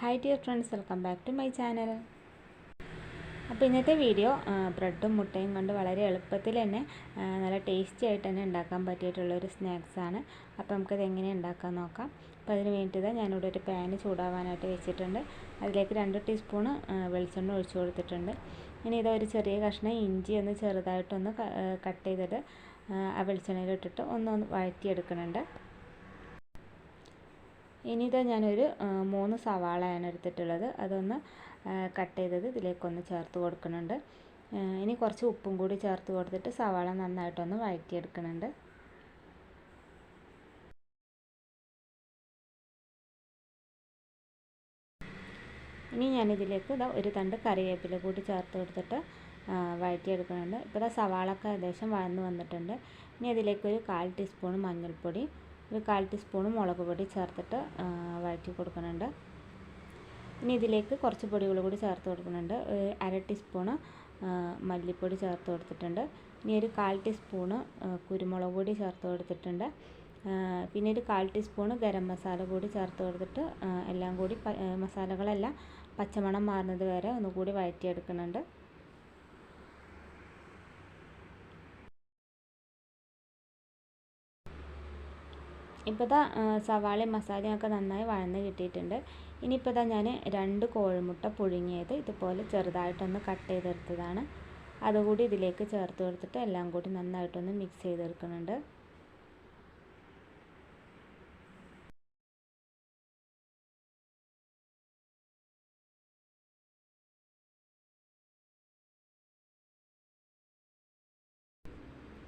Hi dear friends welcome back to my channel അപ്പോൾ ഇന്നത്തെ video ബ്രെഡും മുട്ടയും കൊണ്ട് വളരെ എളുപ്പത്തിൽ തന്നെ നല്ല ടേസ്റ്റി ആയിട്ട് തന്നെ ഉണ്ടാക്കാൻ പറ്റിയിട്ടുള്ളൊരു സ്നാക്സാണ് അപ്പോൾ നമുക്കത് എങ്ങനെ ഉണ്ടാക്കാൻ നോക്കാം. അപ്പോൾ അതിന് വേണ്ടിയിട്ട് ഞാനിവിടെ ഒരു പാന് ചൂടാവാനായിട്ട് വെച്ചിട്ടുണ്ട്. അതിലേക്ക് രണ്ട് ടീസ്പൂണ് വെളിച്ചെണ്ണ ഒഴിച്ചു കൊടുത്തിട്ടുണ്ട്. ഇനി ഇത് ഒരു ചെറിയ കഷ്ണം ഇഞ്ചി ഒന്ന് ചെറുതായിട്ടൊന്ന് കട്ട് ചെയ്തിട്ട് ആ, വെളിച്ചെണ്ണയിലിട്ടിട്ട് ഒന്നൊന്ന് വഴറ്റിയെടുക്കുന്നുണ്ട്. ഇനി ഇത് ഞാനൊരു മൂന്ന് സവാളയാണ് എടുത്തിട്ടുള്ളത്. അതൊന്ന് കട്ട് ചെയ്തത് ഇതിലേക്കൊന്ന് ചേർത്ത് കൊടുക്കുന്നുണ്ട്. ഇനി കുറച്ച് ഉപ്പും കൂടി ചേർത്ത് കൊടുത്തിട്ട് സവാള നന്നായിട്ടൊന്ന് വഴറ്റിയെടുക്കുന്നുണ്ട്. ഇനി ഞാനിതിലേക്ക് ഇതാ ഒരു തണ്ട് കറിവേപ്പില കൂടി ചേർത്ത് കൊടുത്തിട്ട് വഴറ്റിയെടുക്കുന്നുണ്ട്. ഇപ്പോൾ ഇതാ സവാളൊക്കെ ഏകദേശം വഴന്ന് വന്നിട്ടുണ്ട്. ഇനി അതിലേക്ക് ഒരു കാൽ ടീസ്പൂൺ മഞ്ഞൾപ്പൊടി ഒരു കാൽ ടീസ്പൂൺ മുളക് പൊടി ചേർത്തിട്ട് വഴറ്റി കൊടുക്കുന്നുണ്ട്. ഇനി ഇതിലേക്ക് കുറച്ച് പൊടികൾ കൂടി ചേർത്ത് കൊടുക്കുന്നുണ്ട്. അര ടീസ്പൂണ് മല്ലിപ്പൊടി ചേർത്ത് കൊടുത്തിട്ടുണ്ട്. ഇനി ഒരു കാൽ ടീസ്പൂണ് കുരുമുളക് പൊടി ചേർത്ത് കൊടുത്തിട്ടുണ്ട്. പിന്നെ ഒരു കാൽ ടീസ്പൂണ് ഗരം മസാല കൂടി ചേർത്ത് കൊടുത്തിട്ട് എല്ലാം കൂടി മസാലകളെല്ലാം പച്ചമണം മാറുന്നത് വരെ ഒന്നുകൂടി വഴറ്റിയെടുക്കുന്നുണ്ട്. ഇപ്പോൾ ഇതാ സവാളയും മസാലയും ഒക്കെ നന്നായി വഴന്ന് കിട്ടിയിട്ടുണ്ട്. ഇനിയിപ്പോൾ ഇതാ ഞാൻ രണ്ട് കോഴിമുട്ട പുഴുങ്ങിയത് ഇതുപോലെ ചെറുതായിട്ടൊന്ന് കട്ട് ചെയ്തെടുത്തതാണ്. അതുകൂടി ഇതിലേക്ക് ചേർത്ത് കൊടുത്തിട്ട് എല്ലാം കൂടി നന്നായിട്ടൊന്ന് മിക്സ് ചെയ്തെടുക്കുന്നുണ്ട്.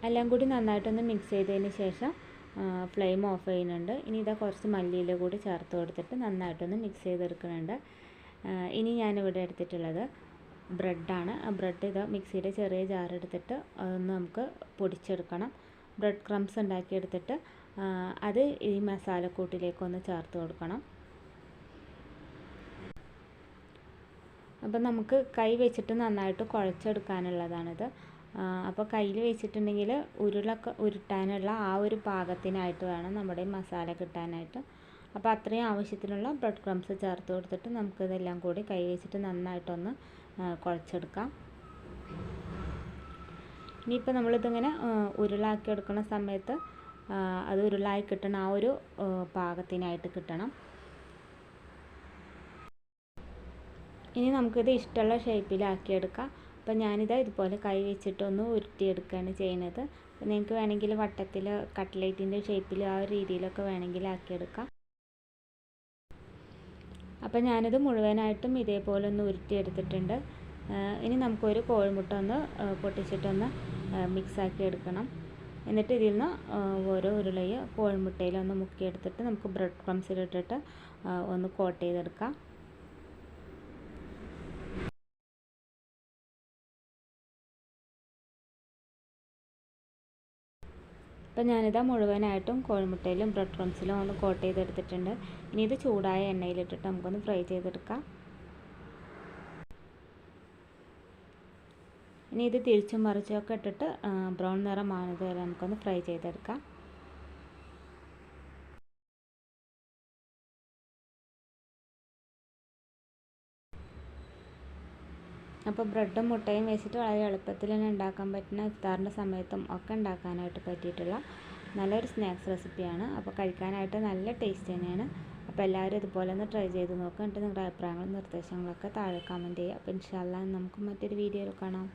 എല്ലാം കൂടി നന്നായിട്ടൊന്ന് മിക്സ് ചെയ്തതിന് ശേഷം ഫ്ലെയിം ഓഫ് ചെയ്യുന്നുണ്ട്. ഇനി ഇതാ കുറച്ച് മല്ലിയില കൂടി ചേർത്ത് കൊടുത്തിട്ട് നന്നായിട്ടൊന്ന് മിക്സ് ചെയ്തെടുക്കുന്നുണ്ട്. ഇനി ഞാനിവിടെ എടുത്തിട്ടുള്ളത് ബ്രെഡാണ്. ആ ബ്രെഡ് ഇതാ മിക്സിയുടെ ചെറിയ ജാർ എടുത്തിട്ട് അതൊന്ന് നമുക്ക് പൊടിച്ചെടുക്കണം. ബ്രെഡ് ക്രംസ് ഉണ്ടാക്കിയെടുത്തിട്ട് അത് ഈ മസാലക്കൂട്ടിലേക്കൊന്ന് ചേർത്ത് കൊടുക്കണം. അപ്പം നമുക്ക് കൈ വെച്ചിട്ട് നന്നായിട്ട് കുഴച്ചെടുക്കാനുള്ളതാണിത്. അപ്പോൾ കയ്യിൽ വെച്ചിട്ടുണ്ടെങ്കിൽ ഉരുളൊക്കെ ഉരുട്ടാനുള്ള ആ ഒരു പാകത്തിനായിട്ട് വേണം നമ്മുടെ മസാല കിട്ടാനായിട്ട്. അപ്പോൾ അത്രയും ആവശ്യത്തിനുള്ള ബ്രെഡ് ക്രംസ് ചേർത്ത് കൊടുത്തിട്ട് നമുക്കിതെല്ലാം കൂടി കൈ വെച്ചിട്ട് നന്നായിട്ടൊന്ന് കുഴച്ചെടുക്കാം. ഇനിയിപ്പോൾ നമ്മളിതിങ്ങനെ ഉരുളാക്കി എടുക്കുന്ന സമയത്ത് അത് ഉരുളായി കിട്ടണം ആ ഒരു പാകത്തിനായിട്ട് കിട്ടണം. ഇനി നമുക്കിത് ഇഷ്ടമുള്ള ഷേപ്പിലാക്കിയെടുക്കാം അപ്പോൾ ഞാനിത് ഇതുപോലെ കൈ വെച്ചിട്ടൊന്ന് ഉരുട്ടിയെടുക്കുകയാണ് ചെയ്യുന്നത്. നിങ്ങൾക്ക് വേണമെങ്കിൽ വട്ടത്തിൽ കട്ട്ലേറ്റിന്റെ ഷേപ്പിൽ ആ ഒരു രീതിയിലൊക്കെ വേണമെങ്കിൽ ആക്കിയെടുക്കാം. അപ്പോൾ ഞാനിത് മുഴുവനായിട്ടും ഇതേപോലെ ഒന്ന് ഉരുട്ടിയെടുത്തിട്ടുണ്ട്. ഇനി നമുക്കൊരു കോഴിമുട്ട ഒന്ന് പൊട്ടിച്ചിട്ടൊന്ന് മിക്സാക്കി എടുക്കണം. എന്നിട്ട് ഇതിൽ നിന്ന് ഓരോ ഉരുളയും കോഴിമുട്ടയിലൊന്ന് മുക്കിയെടുത്തിട്ട് നമുക്ക് ബ്രെഡ് ക്രംസിലിട്ടിട്ട് ഒന്ന് കോട്ട് ചെയ്തെടുക്കാം. അപ്പോൾ ഞാനിതാ മുഴുവനായിട്ടും കോഴിമുട്ടയിലും ബ്രെഡ് ക്രംസിലും ഒന്ന് കോട്ട് ചെയ്തെടുത്തിട്ടുണ്ട്. ഇനി ഇത് ചൂടായ എണ്ണയിലിട്ടിട്ട് നമുക്കൊന്ന് ഫ്രൈ ചെയ്തെടുക്കാം. ഇനി ഇത് തിരിച്ചും മറിച്ചും ഒക്കെ ഇട്ടിട്ട് ബ്രൗൺ നിറമാകുന്നത് വരെ നമുക്കൊന്ന് ഫ്രൈ ചെയ്തെടുക്കാം. അപ്പോൾ ബ്രെഡും മുട്ടയും വെച്ചിട്ട് വളരെ എളുപ്പത്തിൽ തന്നെ ഉണ്ടാക്കാൻ പറ്റുന്ന ഇഫ്താറിന്റെ സമയത്തും ഒക്കെ ഉണ്ടാക്കാനായിട്ട് പറ്റിയിട്ടുള്ള നല്ലൊരു സ്നാക്സ് റെസിപ്പിയാണ്. അപ്പോൾ കഴിക്കാനായിട്ട് നല്ല ടേസ്റ്റ് തന്നെയാണ്. അപ്പോൾ എല്ലാവരും ഇതുപോലെ ഒന്ന് ട്രൈ ചെയ്ത് നോക്കുക എന്നിട്ട് നിങ്ങളുടെ അഭിപ്രായങ്ങളും നിർദ്ദേശങ്ങളൊക്കെ താഴെ കമന്റ് ചെയ്യുക. അപ്പോൾ ഇൻഷാല്ല നമുക്ക് മറ്റൊരു വീഡിയോയിൽ കാണാം.